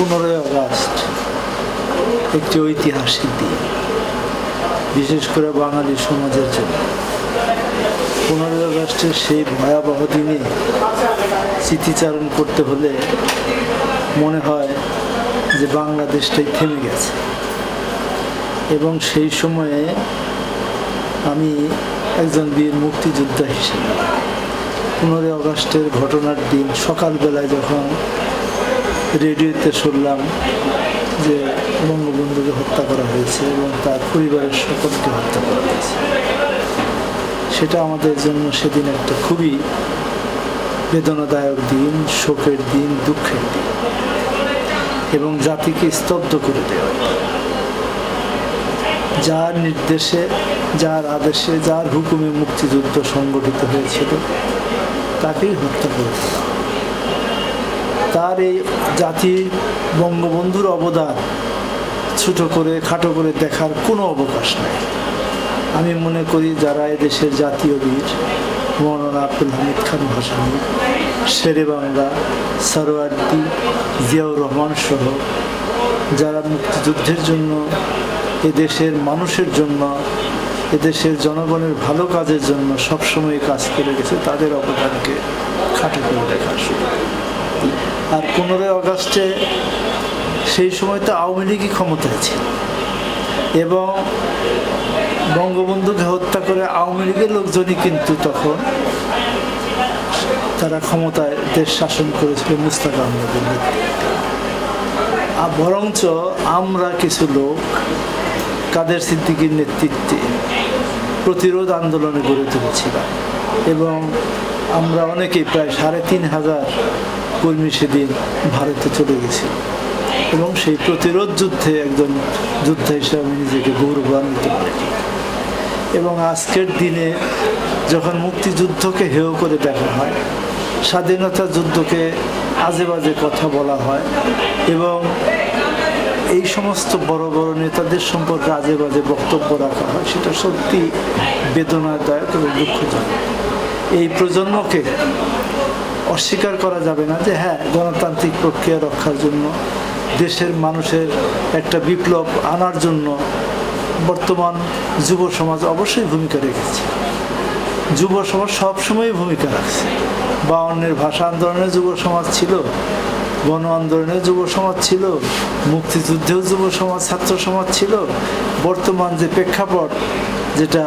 পনেরোই আগস্ট একটি ঐতিহাসিক দিন, বিশেষ করে বাঙালি সমাজের জন্য। পনেরোই আগস্টের সেই ভয়াবহ দিনে স্মৃতিচারণ করতে হলে মনে হয় যে বাংলাদেশটাই থেমে গেছে। এবং সেই সময়ে আমি একজন বীর মুক্তিযোদ্ধা হিসেবে পনেরোই আগস্টের ঘটনার দিন সকালবেলায় যখন রেডিওতে শুনলাম যে বঙ্গবন্ধুকে হত্যা করা হয়েছে এবং তার পরিবারের সকলকে হত্যা করা হয়েছে সেটা আমাদের জন্য সেদিন একটা খুবই বেদনাদায়ক দিন, শোকের দিন, দুঃখের দিন এবং জাতিকে স্তব্ধ করে দেওয়া যার নির্দেশে, যার আদেশে, যার হুকুমে মুক্তিযুদ্ধ সংগঠিত হয়েছিল, তাকেই হত্যা করে ফেলা হয়। তার এই জাতির বঙ্গবন্ধুর অবদান ছোট করে, খাটো করে দেখার কোনো অবকাশ নেই। আমি মনে করি যারা এদেশের জাতীয় বীর, মৌলানা আব্দুল হামিদ খান ভাসানী, শেরে বাংলা সরোয়ার্দি জিয়াউর রহমান সহ যারা মুক্তিযুদ্ধের জন্য এদেশের মানুষের জন্য এদেশের জনগণের ভালো কাজের জন্য সবসময় কাজ করে গেছে, তাদের অবদানকে খাটো করে দেখার শুরু আর পনেরোই আগস্টে সেই সময় তো আওয়ামী লীগই ক্ষমতায় ছিল। এবং বঙ্গবন্ধুকে হত্যা করে আওয়ামী লীগের লোকজনই কিন্তু তখন তারা ক্ষমতায় দেশ শাসন করেছিল মুস্তাক আহমেদের আর বরঞ্চ আমরা কিছু লোক কাদের সিদ্দিকীর নেতৃত্বে প্রতিরোধ আন্দোলনে গড়ে তুলেছিলাম এবং আমরা অনেকেই প্রায় সাড়ে তিন হাজার কর্মী সেদিন ভারতে চলে গেছি। এবং সেই প্রতিরোধ যুদ্ধে একজন যোদ্ধা হিসেবে আমি নিজেকে গৌরবান্বিত এবং আজকের দিনে যখন মুক্তিযুদ্ধকে হেয় করে দেখা হয়, স্বাধীনতা যুদ্ধকে আজে বাজে কথা বলা হয় এবং এই সমস্ত বড় বড় নেতাদের সম্পর্কে আজে বাজে বক্তব্য রাখা হয়, সেটা সত্যি বেদনাদায়ক এবং দুঃখজনক। এই প্রজন্মকে অস্বীকার করা যাবে না যে হ্যাঁ গণতান্ত্রিক প্রক্রিয়া রক্ষার জন্য দেশের মানুষের একটা বিপ্লব আনার জন্য বর্তমান যুব সমাজ অবশ্যই ভূমিকা রেখেছে। যুব সমাজ সবসময় ভূমিকা রাখছে। বাউন্নের ভাষা আন্দোলনে যুব সমাজ ছিল, গণ আন্দোলনে যুব সমাজ ছিল, মুক্তিযুদ্ধেও যুব সমাজ, ছাত্র সমাজ ছিল। বর্তমান যে প্রেক্ষাপট, যেটা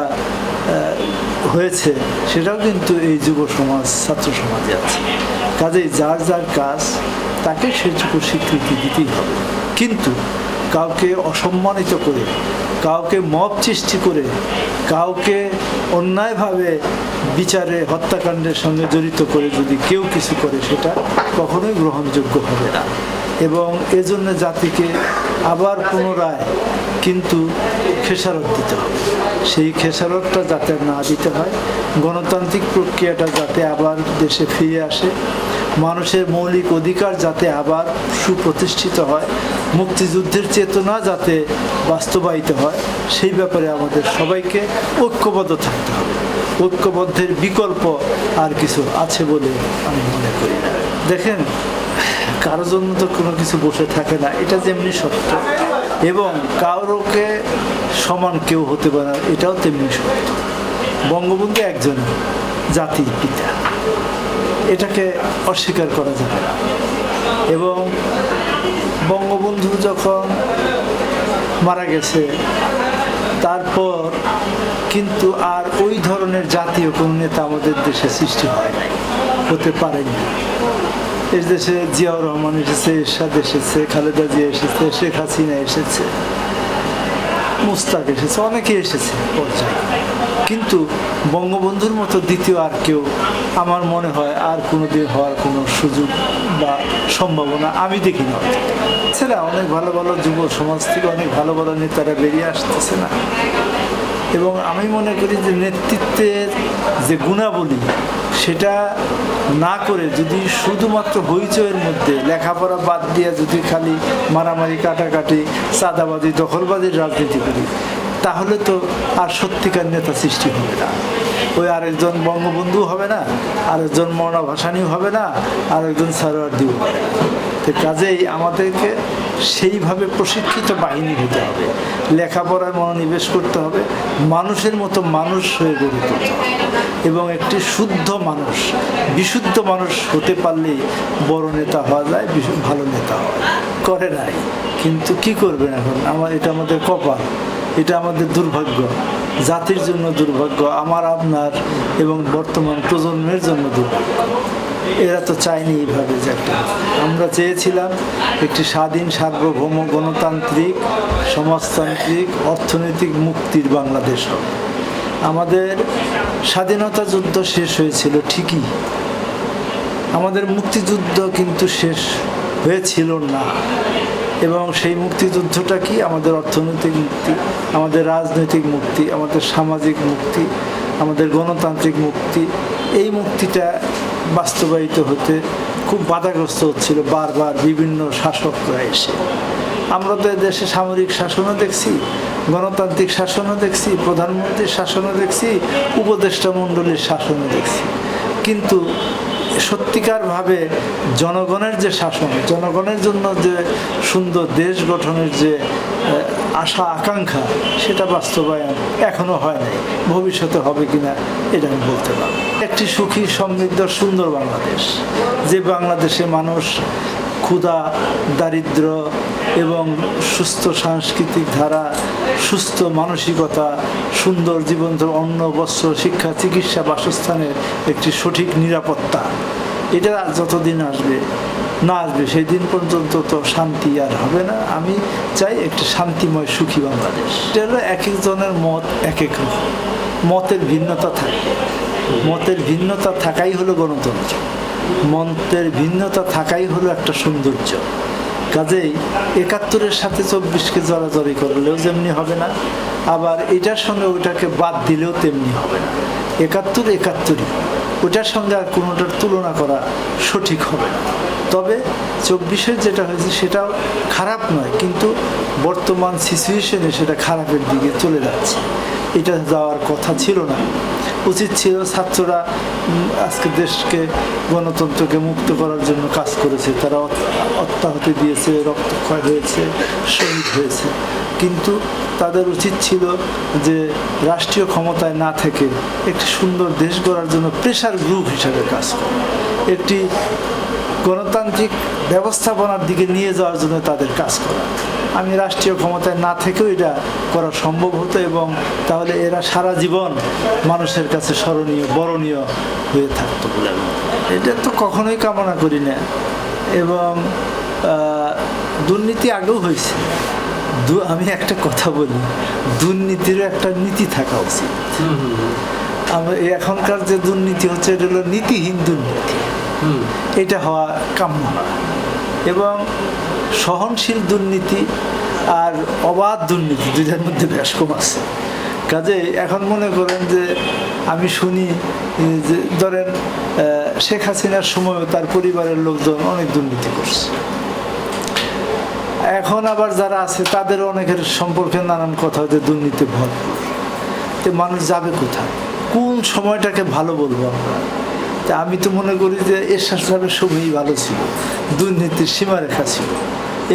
হয়েছে, সেটাও কিন্তু এই যুব সমাজ, ছাত্র সমাজে আছে কাজেই যার যার কাজ, তাকে সেটুকু স্বীকৃতি দিতেই হবে। কিন্তু কাউকে অসম্মানিত করে, কাউকে মব সৃষ্টি করে, কাউকে অন্যায়ভাবে বিচারে, হত্যাকাণ্ডের সঙ্গে জড়িত করে যদি কেউ কিছু করে, সেটা কখনোই গ্রহণযোগ্য হবে না। এবং এজন্য জাতিকে আবার পুনরায় কিন্তু খেসারত দিতে হবে। সেই খেসারতটা যাতে না দিতে হয়, গণতান্ত্রিক প্রক্রিয়াটা যাতে আবার দেশে ফিরে আসে, মানুষের মৌলিক অধিকার যাতে আবার সুপ্রতিষ্ঠিত হয়, মুক্তিযুদ্ধের চেতনা যাতে বাস্তবায়িত হয়, সেই ব্যাপারে আমাদের সবাইকে ঐক্যবদ্ধ থাকতে হবে। ঐক্যবদ্ধের বিকল্প আর কিছু আছে বলে আমি মনে করি দেখেন কারোর জন্য তো কোনো কিছু বসে থাকে না, এটা যেমনি সত্য। এবং কারোকে সমান কেউ হতে পারে এটাও তেমনি সত্য। বঙ্গবন্ধু একজন জাতির পিতা। এটাকে অস্বীকার করা যাবে না। এবং বঙ্গবন্ধু যখন মারা গেছে, তারপর কিন্তু আর ওই ধরনের জাতীয় কোনো নেতা আমাদের দেশে সৃষ্টি হয় নাই, হতে পারেনি। এর দেশে জিয়াউর রহমান এসেছে, এরশাদ এসেছে, খালেদা জিয়া এসেছে, শেখ হাসিনা এসেছে, মুস্তাক এসেছে অনেকে এসেছে পর্যায়ে। কিন্তু বঙ্গবন্ধুর মতো দ্বিতীয় আর কেউ আমার মনে হয় আর কোনোদিন হওয়ার কোনো সুযোগ বা সম্ভাবনা আমি দেখি না ছেলে, অনেক ভালো ভালো যুব সমাজ থেকে অনেক ভালো ভালো নেতারা বেরিয়ে আসতেছে না। এবং আমি মনে করি যে নেতৃত্বের যে গুণাবলী সেটা না করে যদি শুধুমাত্র হইচয়ের মধ্যে লেখাপড়া বাদ দিয়ে যদি খালি মারামারি, কাটাকাটি, চাঁদাবাজি, দখলবাজির রাজনীতি করি, তাহলে তো আর সত্যিকার নেতা সৃষ্টি হবে না। ওই আরেকজন বঙ্গবন্ধু হবে না, আরেকজন মৌনা ভাসানিও হবে না, আরেকজন না। তো কাজেই আমাদেরকে সেইভাবে প্রশিক্ষিত বাহিনী হতে হবে। লেখাপড়ায় মনোনিবেশ করতে হবে। মানুষের মতো মানুষ হয়ে গড়ে তুলতে হবে। এবং একটি শুদ্ধ মানুষ, বিশুদ্ধ মানুষ হতে পারলেই বড় নেতা হওয়া যায় ভালো নেতা হওয়া করে নাই। কিন্তু কি করবেন এখন? আমার, এটা আমাদের কপাল। এটা আমাদের দুর্ভাগ্য। জাতির জন্য দুর্ভাগ্য, আমার, আপনার এবং বর্তমান প্রজন্মের জন্য দুর্ভাগ্য। এরা তো চায়নি এইভাবে যে একটা। আমরা চেয়েছিলাম একটি স্বাধীন সার্বভৌম গণতান্ত্রিক, সমাজতান্ত্রিক, অর্থনৈতিক মুক্তির বাংলাদেশ আমাদের স্বাধীনতা যুদ্ধ শেষ হয়েছিল ঠিকই। আমাদের মুক্তিযুদ্ধ কিন্তু শেষ হয়েছিল না। এবং সেই মুক্তিযুদ্ধটা কি? আমাদের অর্থনৈতিক মুক্তি, আমাদের রাজনৈতিক মুক্তি, আমাদের সামাজিক মুক্তি, আমাদের গণতান্ত্রিক মুক্তি। এই মুক্তিটা বাস্তবায়িত হতে খুব বাধাগ্রস্ত হচ্ছিল বারবার বিভিন্ন শাসকরা এসে। আমরা তো দেশে সামরিক শাসনও দেখছি, গণতান্ত্রিক শাসনও দেখছি, প্রধানমন্ত্রীর শাসনও দেখছি, উপদেষ্টা মণ্ডলীর শাসনও দেখছি। কিন্তু সত্যিকারভাবে জনগণের যে শাসন, জনগণের জন্য যে সুন্দর দেশ গঠনের যে আশা, আকাঙ্ক্ষা, সেটা বাস্তবায়ন এখনও হয় নাই। ভবিষ্যতে হবে কিনা এটা আমি বলতে পারব একটি সুখী, সমৃদ্ধ, সুন্দর বাংলাদেশ, যে বাংলাদেশে মানুষ ক্ষুধা, দারিদ্র এবং সুস্থ সাংস্কৃতিক ধারা, সুস্থ মানসিকতা, সুন্দর জীবন অন্ন, বস্ত্র, শিক্ষা, চিকিৎসা, বাসস্থানের একটি সঠিক নিরাপত্তা, এটা যতদিন আসবে না আসবে সেই দিন পর্যন্ত তো শান্তি আর হবে না। আমি চাই একটা শান্তিময়, সুখী বাংলাদেশ। এটা হলো এক একজনের মত এক এক মতের ভিন্নতা থাকে। মতের ভিন্নতা থাকাই হলো গণতন্ত্র। মন্ত্রের ভিন্নতা থাকাই হলো একটা সৌন্দর্য। কাজেই একাত্তরের সাথে চব্বিশকে জড়াজড়ি করলেও যেমনি হবে না, আবার এটার সঙ্গে ওইটাকে বাদ দিলেও তেমনি হবে না। একাত্তর একাত্তরই। ওটার সঙ্গে আর কোনোটার তুলনা করা সঠিক হবে না। তবে চব্বিশের যেটা হয়েছে সেটাও খারাপ নয়, কিন্তু বর্তমান সিচুয়েশনে সেটা খারাপের দিকে চলে যাচ্ছে। এটা যাওয়ার কথা ছিল না। উচিত ছিল ছাত্ররা আজকে দেশকে, গণতন্ত্রকে মুক্ত করার জন্য কাজ করেছে। তারা অত- অত্যাহতি দিয়েছে, রক্তক্ষয় হয়েছে, শহীদ হয়েছে। কিন্তু তাদের উচিত ছিল যে রাষ্ট্রীয় ক্ষমতায় না থেকে একটি সুন্দর দেশ গড়ার জন্য প্রেশার গ্রুপ হিসাবে কাজ করে। একটি গণতান্ত্রিক ব্যবস্থাপনার দিকে নিয়ে যাওয়ার জন্য তাদের কাজ করা। আমি রাষ্ট্রীয় ক্ষমতায় না থেকেও এটা করা সম্ভব হতো এবং তাহলে এরা সারা জীবন মানুষের কাছে স্মরণীয় বরণীয় হয়ে থাকতো। বলে। এটা তো কখনোই কামনা করি না। এবং দুর্নীতি আগেও হয়েছে। দু- আমি একটা কথা বলি দুর্নীতিরও একটা নীতি থাকা উচিত। আমরা এখনকার যে দুর্নীতি হচ্ছে এটা হলো নীতিহীন দুর্নীতি। এটা হওয়া কাম্য। এবং সহনশীল দুর্নীতি আর অবাধ দুর্নীতি দুইটার মধ্যে বেশ কম আছে। কাজে এখন মনে করেন যে আমি শুনি যে ধরেন শেখ হাসিনার সময়ও তার পরিবারের লোকজন অনেক দুর্নীতি করছে। এখন আবার যারা আছে তাদের অনেকের সম্পর্কে নানান কথা যে দুর্নীতি ভরপুর তো মানুষ যাবে কোথায়? কোন সময়টাকে ভালো বলব আমরা? তা আমি তো মনে করি যে এরশাদ সাহেবের সময়ই ভালো ছিল, দুর্নীতির সীমারেখা ছিল।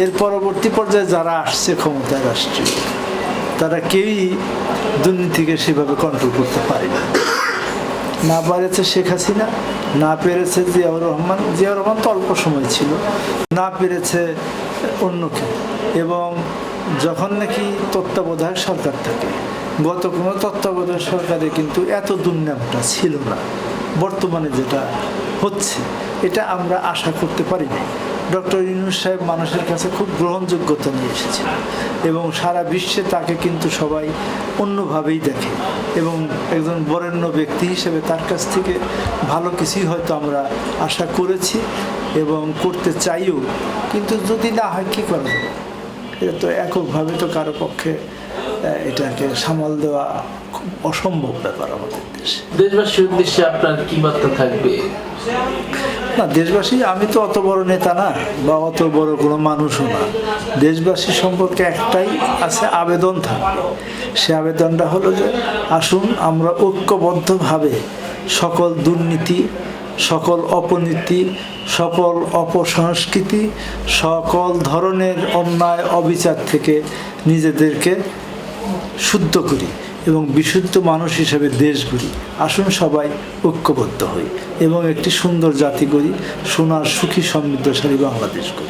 এর পরবর্তী পর্যায়ে যারা আসছে, ক্ষমতায় রাষ্ট্রীয় তারা কেউই দুর্নীতিকে সেভাবে কন্ট্রোল করতে পারেনি না পারেছে শেখ হাসিনা, না পেরেছে জিয়াউর রহমান। জিয়াউর রহমান তো অল্প সময় ছিল, না পেরেছে অন্য কেউ। এবং যখন নাকি তত্ত্বাবধায়ক সরকার থাকে, গত কোনো তত্ত্বাবধায়ক সরকারে কিন্তু এত দুর্নামটা ছিল না। বর্তমানে যেটা হচ্ছে, এটা আমরা আশা করতে পারি না ডক্টর ইউনুস সাহেব মানুষের কাছে খুব গ্রহণযোগ্যতা নিয়ে এসেছেন এবং সারা বিশ্বে তাকে কিন্তু সবাই অন্যভাবেই দেখে এবং একজন বরেণ্য ব্যক্তি হিসেবে তার কাছ থেকে ভালো কিছুই হয়তো আমরা আশা করেছি এবং করতে চাইও, কিন্তু যদি না হয় কী করা যাবে? এটা তো এককভাবে তো কারও পক্ষে এটাকে সামাল দেওয়া খুব অসম্ভব ব্যাপার আমাদের দেশে। দেশবাসীর উদ্দেশ্যে আপনার কি বার্তা থাকবে? না দেশবাসী আমি তো অত বড় নেতা না বা অত বড় কোনো মানুষও না। দেশবাসী সম্পর্কে একটাই আছে আবেদন থাকবে। সে আবেদনটা হলো যে আসুন আমরা ঐক্যবদ্ধভাবে সকল দুর্নীতি সকল অপনীতি সকল অপসংস্কৃতি সকল ধরনের অন্যায় অবিচার থেকে নিজেদেরকে শুদ্ধ করি। এবং বিশুদ্ধ মানুষ হিসেবে দেশ গড়ি আসুন সবাই ঐক্যবদ্ধ হই এবং একটি সুন্দর জাতি গড়ি, সোনার সুখী সমৃদ্ধশালী বাংলাদেশ করি